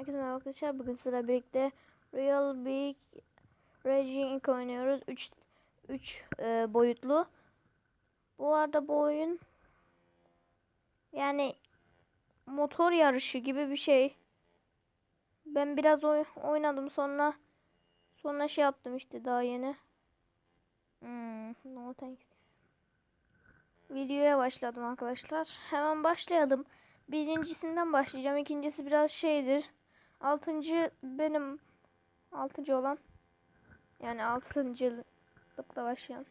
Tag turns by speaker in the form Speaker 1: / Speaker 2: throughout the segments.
Speaker 1: Herkese merhaba arkadaşlar. Bugün sıra birlikte Real Big Raging oynuyoruz. 3 3 boyutlu. Bu arada bu oyun yani motor yarışı gibi bir şey. Ben biraz oy oynadım sonra sonra şey yaptım işte daha yeni. Hmm, no thanks. Videoya başladım arkadaşlar. Hemen başlayalım. Birincisinden başlayacağım. İkincisi biraz şeydir. Altıncı benim altıncı olan yani altıncılıkla başlayan.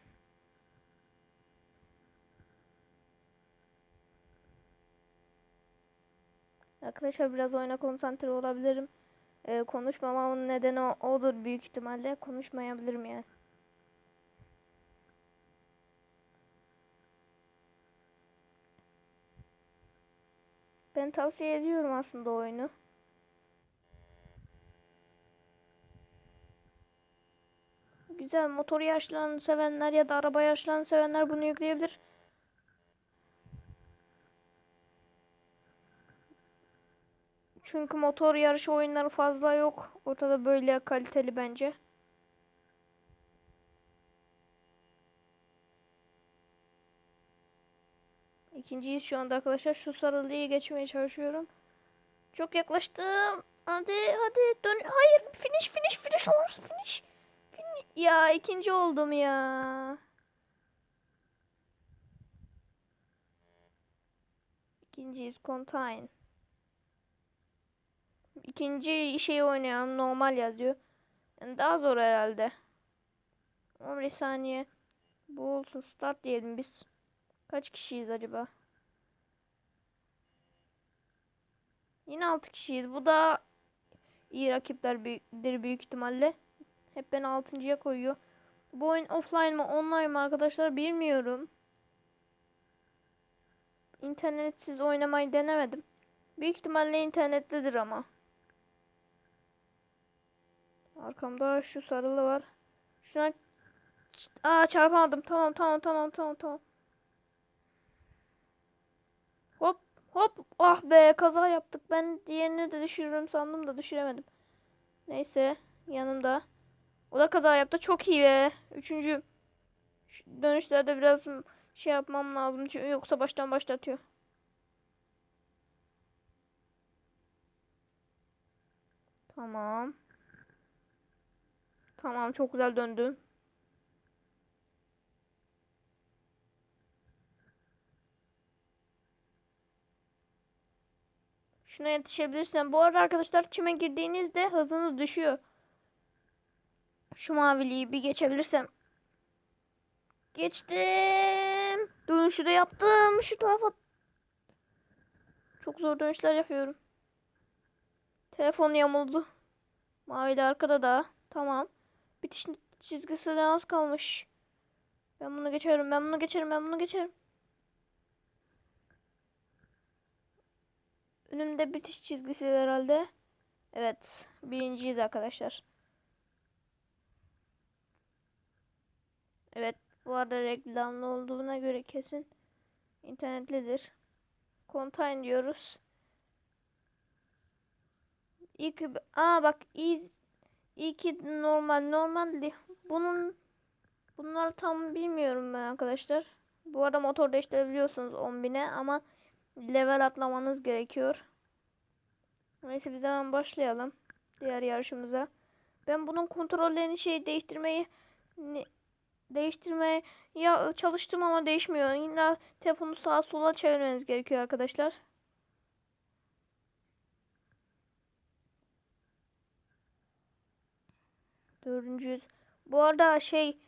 Speaker 1: Arkadaşlar biraz oyuna konsantre olabilirim. Ee, konuşmamamın nedeni odur büyük ihtimalle. Konuşmayabilirim yani. Ben tavsiye ediyorum aslında oyunu. Güzel motor yarışlarını sevenler ya da araba yarışlarını sevenler bunu yükleyebilir. Çünkü motor yarışı oyunları fazla yok. Ortada böyle kaliteli bence. İkinciyiz şu anda arkadaşlar. Şu sarılıyı geçmeye çalışıyorum. Çok yaklaştım. Hadi hadi dön. Hayır finish finish finish olur finish. Ya ikinci oldum ya. İkinciyiz contain. İkinci şeyi oynayalım normal yazıyor. Yani daha zor herhalde. 15 saniye. Bu olsun start diyelim biz. Kaç kişiyiz acaba? Yine 6 kişiyiz. Bu da iyi rakipler büyükleri büyük ihtimalle. Hep beni 6.ya koyuyor. Bu oyun offline mı online mı arkadaşlar bilmiyorum. İnternetsiz oynamayı denemedim. Büyük ihtimalle internetlidir ama. Arkamda şu sarılı var. Şuna Aa çarpamadım. Tamam tamam tamam tamam tamam. Hop hop. Ah be kaza yaptık. Ben diğerini de düşürürüm sandım da düşüremedim. Neyse yanımda. O da kaza yaptı. Çok iyi be. Üçüncü dönüşlerde biraz şey yapmam lazım. Çünkü yoksa baştan başlatıyor. Tamam. Tamam çok güzel döndü. Şuna yetişebilirsen. Bu arada arkadaşlar çime girdiğinizde hızınız düşüyor. Şu maviliği bir geçebilirsem. Geçtim. Dönüşü de yaptım. Şu tarafa. Çok zor dönüşler yapıyorum. Telefon yamuldu. Mavi de arkada da. Tamam. Bitiş çizgisine az kalmış. Ben bunu geçerim. Ben bunu geçerim. Ben bunu geçerim. Önümde bitiş çizgisi herhalde. Evet. Birinciyiz arkadaşlar. Evet. Bu arada reklamlı olduğuna göre kesin internetlidir. Contain diyoruz. İlk aa bak iz iyi ki normal normaldi. Bunun bunları tam bilmiyorum ben arkadaşlar. Bu arada motor değiştirebiliyorsunuz 10.000'e ama level atlamanız gerekiyor. Neyse biz hemen başlayalım diğer yarışımıza. Ben bunun kontrollerini şey değiştirmeyi ne, değiştirmeye ya çalıştım ama değişmiyor. Yine telefonu sağa sola çevirmeniz gerekiyor arkadaşlar. Dördüncüyüz. Bu arada şey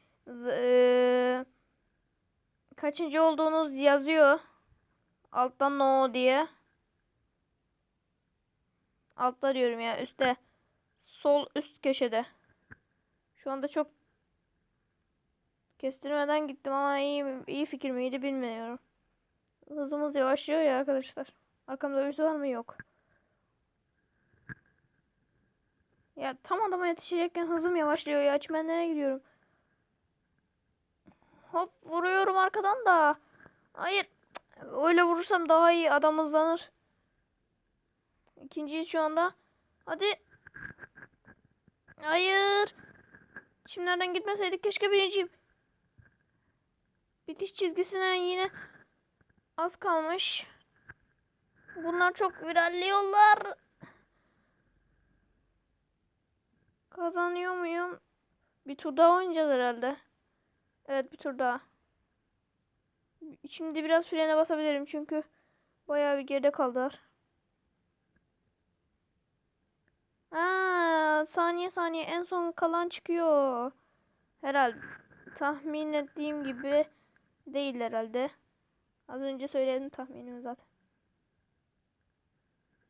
Speaker 1: e, kaçıncı olduğunuz yazıyor. Alttan no diye. Altta diyorum ya üstte. Sol üst köşede. Şu anda çok kestirmeden gittim ama iyi, iyi fikir miydi bilmiyorum. Hızımız yavaşlıyor ya arkadaşlar. Arkamda birisi var mı? Yok. Ya tam adama yetişecekken hızım yavaşlıyor ya. Çimenlere gidiyorum. Hop vuruyorum arkadan da. Hayır. Öyle vurursam daha iyi adam hızlanır. İkinciyi şu anda. Hadi. Hayır. Şimdiden gitmeseydik keşke birinciyim. Bitiş çizgisine yine az kalmış. Bunlar çok viralli yollar. Kazanıyor muyum? Bir tur daha oynayacağız herhalde. Evet bir tur daha. Şimdi biraz frene basabilirim çünkü bayağı bir geride kaldılar. Aa, saniye saniye en son kalan çıkıyor. Herhalde tahmin ettiğim gibi değil herhalde. Az önce söyledim tahminimi zaten.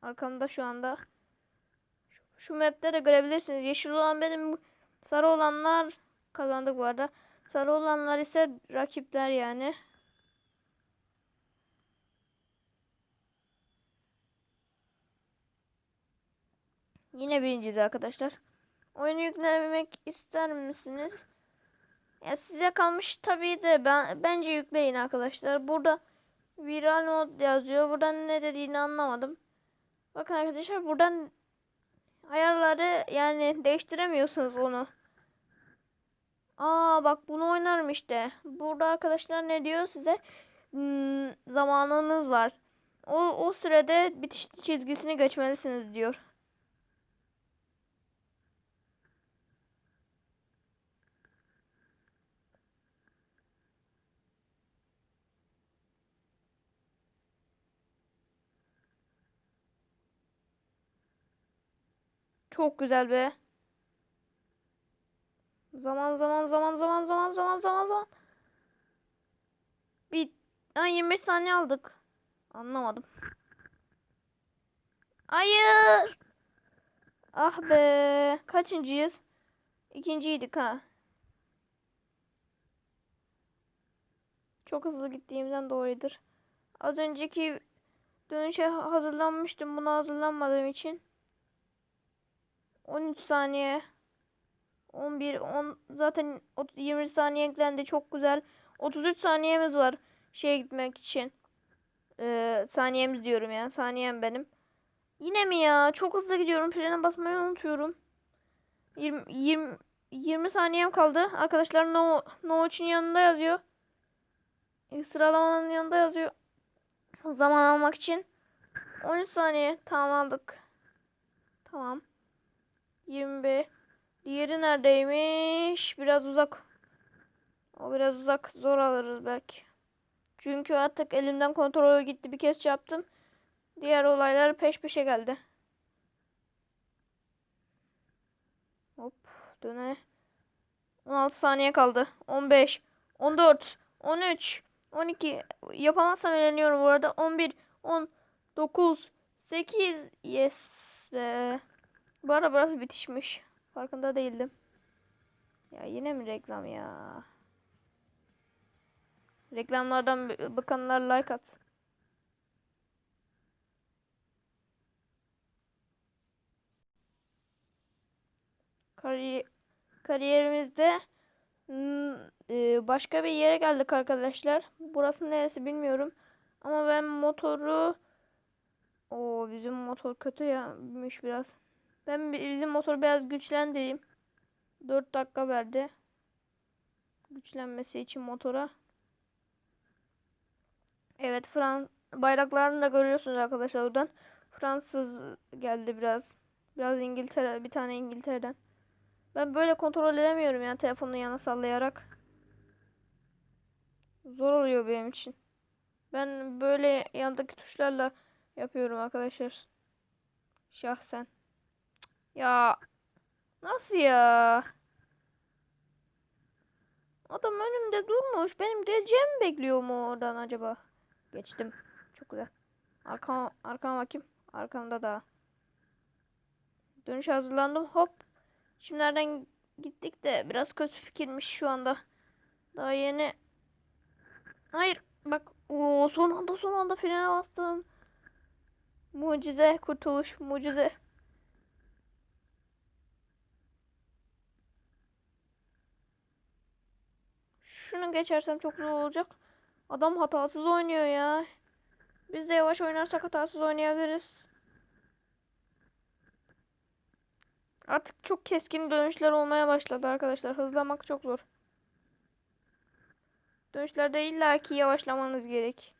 Speaker 1: Arkamda şu anda. Şu, şu map'te de görebilirsiniz. Yeşil olan benim, sarı olanlar kazandık bu arada. Sarı olanlar ise rakipler yani. Yine birinciyiz arkadaşlar. Oyunu yüklemek ister misiniz? Ya size kalmış tabii de ben bence yükleyin arkadaşlar. Burada viral mod yazıyor. Buradan ne dediğini anlamadım. Bakın arkadaşlar buradan ayarları yani değiştiremiyorsunuz onu. Aa bak bunu oynarım işte. Burada arkadaşlar ne diyor size? Hmm, zamanınız var. O, o sürede bitiş çizgisini geçmelisiniz diyor. Çok güzel be. Zaman zaman zaman zaman zaman zaman zaman zaman. Bir ha, 25 saniye aldık. Anlamadım. Hayır. Ah be. Kaçıncıyız? İkinciydik ha. Çok hızlı gittiğimden dolayıdır. Az önceki dönüşe hazırlanmıştım. Buna hazırlanmadığım için. 13 saniye. 11 10 zaten 20 saniye eklendi. Çok güzel. 33 saniyemiz var şeye gitmek için. Ee, saniyemiz diyorum ya. Saniyem benim. Yine mi ya? Çok hızlı gidiyorum. Frene basmayı unutuyorum. 20 20 20 saniyem kaldı. Arkadaşlar no no için yanında yazıyor. E, sıralamanın yanında yazıyor. Zaman almak için. 13 saniye. Tamam aldık. Tamam. 21. Diğeri neredeymiş? Biraz uzak. O biraz uzak. Zor alırız belki. Çünkü artık elimden kontrolü gitti. Bir kez yaptım. Diğer olaylar peş peşe geldi. Hop döne. 16 saniye kaldı. 15, 14, 13, 12. Yapamazsam eğleniyorum bu arada. 11, 10, 9, 8. Yes be. Bu arada burası bitişmiş. Farkında değildim. Ya yine mi reklam ya? Reklamlardan bakanlar like at. Kari kariyerimizde e, başka bir yere geldik arkadaşlar. Burası neresi bilmiyorum. Ama ben motoru o bizim motor kötü yapmış biraz. Ben bizim motoru biraz güçlendireyim. 4 dakika verdi. Güçlenmesi için motora. Evet Frans bayraklarını da görüyorsunuz arkadaşlar buradan. Fransız geldi biraz. Biraz İngiltere, bir tane İngiltere'den. Ben böyle kontrol edemiyorum ya telefonun yana sallayarak. Zor oluyor benim için. Ben böyle yandaki tuşlarla yapıyorum arkadaşlar. Şahsen. Ya nasıl ya? Adam önümde durmuş. Benim geleceğimi bekliyor mu oradan acaba? Geçtim. Çok güzel. Arkama, arkama bakayım. Arkamda da. Dönüş hazırlandım. Hop. Şimdi nereden gittik de biraz kötü fikirmiş şu anda. Daha yeni. Hayır. Bak. Oo, son anda son anda frene bastım. Mucize kurtuluş. Mucize. Şunu geçersem çok zor olacak. Adam hatasız oynuyor ya. Biz de yavaş oynarsak hatasız oynayabiliriz. Artık çok keskin dönüşler olmaya başladı arkadaşlar. Hızlamak çok zor. Dönüşlerde illaki yavaşlamanız gerek.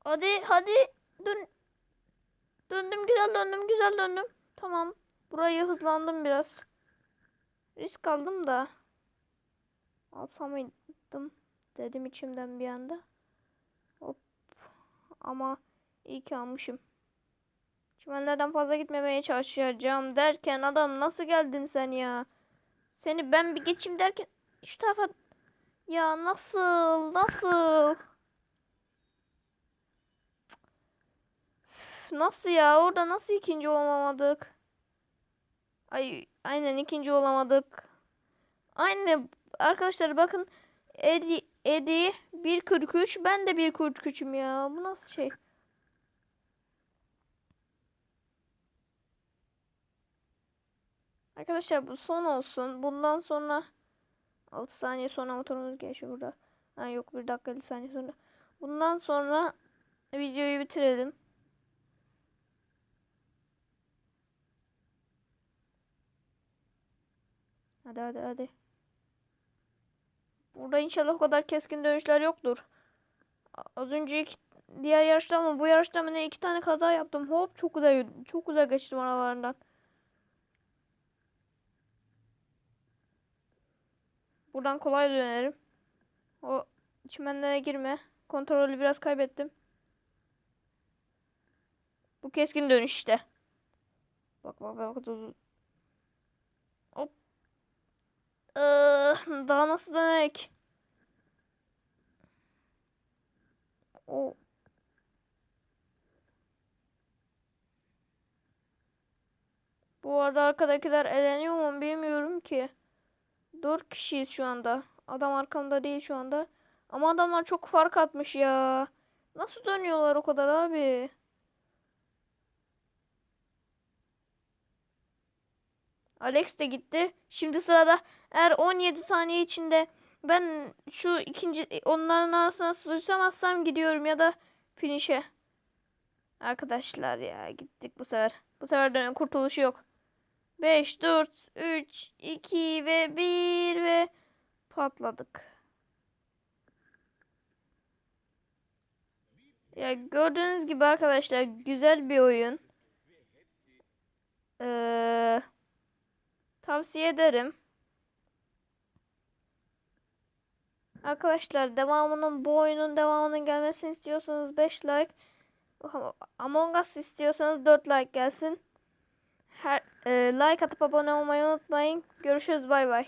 Speaker 1: Hadi hadi dön. Döndüm güzel döndüm güzel döndüm. Tamam. Burayı hızlandım biraz. Risk aldım da. Alsam mıydım dedim içimden bir anda. Hop. Ama iyi ki almışım. Çimenlerden fazla gitmemeye çalışacağım derken adam nasıl geldin sen ya? Seni ben bir geçeyim derken şu tarafa ya nasıl nasıl? Nasıl ya? Orada nasıl ikinci olamadık? Ay aynen ikinci olamadık. Aynı arkadaşlar bakın Edi Edi 1.43 ben de 1.43'üm ya. Bu nasıl şey? Arkadaşlar bu son olsun. Bundan sonra 6 saniye sonra motorumuz geçiyor burada. Ha yok 1 dakika 50 saniye sonra. Bundan sonra videoyu bitirelim. Hadi hadi hadi. Burada inşallah o kadar keskin dönüşler yoktur. Az önce iki, diğer yarışta mı bu yarışta mı ne iki tane kaza yaptım. Hop çok güzel çok güzel geçtim aralarından. Buradan kolay dönerim. O çimenlere girme. Kontrolü biraz kaybettim. Bu keskin dönüş işte. Bak bak bak. Ee, daha nasıl dönek? O Bu arada arkadakiler eleniyor mu bilmiyorum ki. Dört kişiyiz şu anda. Adam arkamda değil şu anda. Ama adamlar çok fark atmış ya. Nasıl dönüyorlar o kadar abi? Alex de gitti. Şimdi sırada eğer 17 saniye içinde ben şu ikinci onların arasına sıçramazsam gidiyorum ya da finish'e. Arkadaşlar ya gittik bu sefer. Bu sefer dönem kurtuluşu yok. 5, 4, 3, 2 ve 1 ve patladık. Ya gördüğünüz gibi arkadaşlar güzel bir oyun. Ee, tavsiye ederim. Arkadaşlar devamının bu oyunun devamının gelmesini istiyorsanız 5 like. Among Us istiyorsanız 4 like gelsin. Her e, like atıp abone olmayı unutmayın. Görüşürüz bay bay.